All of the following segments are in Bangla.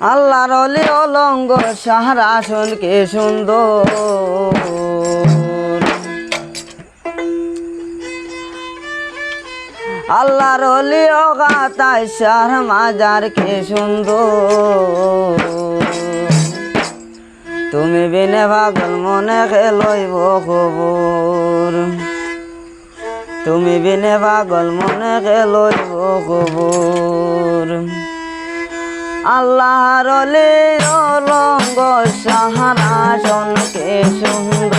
আল্লাহর অলি অলঙ্গ, সাহার আসন কে সুন্দর। আল্লাহর অলি অগাতায় সার মাজার কে সুন্দর। তুমি বিনে পাগল মনে খেলইব খবর তুমি বিনে পাগল মনে খেলইব খবর আল্লাহর রলে রঙ্গ সাহারা জনকে সুন্দর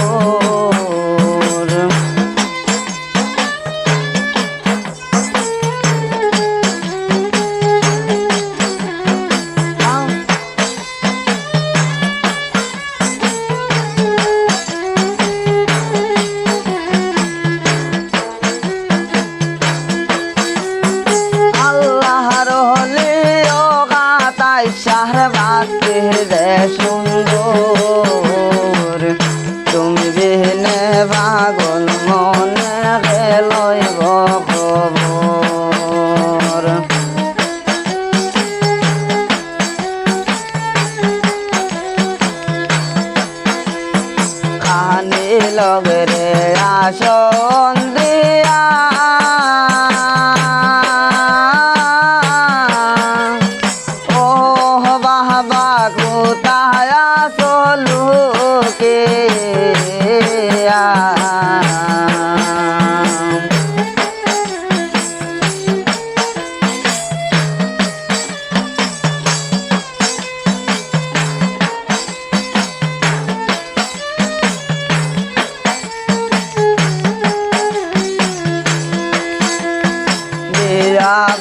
বাতে রে সুন্দর? তুমি বিহনে পাগল মনে গেলই খবর খানি আসন দিয়া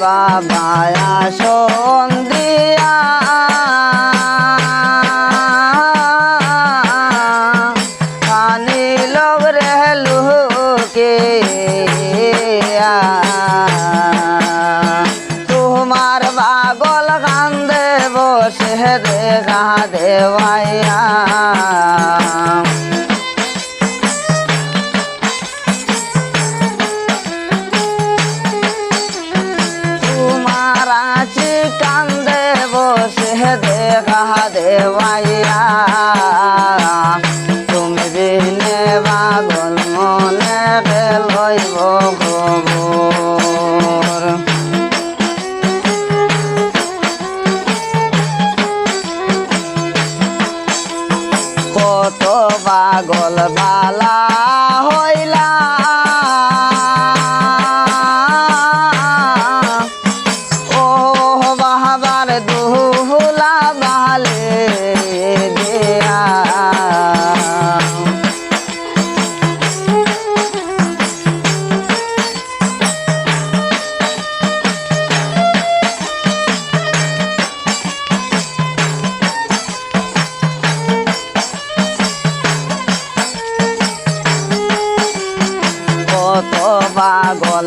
বাবা আসন দিয়া। পানি লগ রেলু দেওয়াইয়া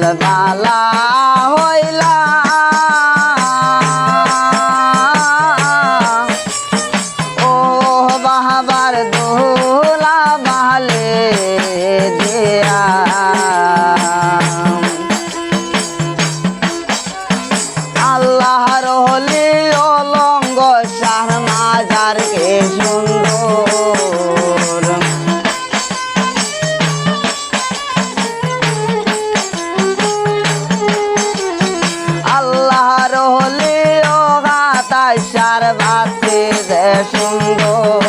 পাগল সুন্দর।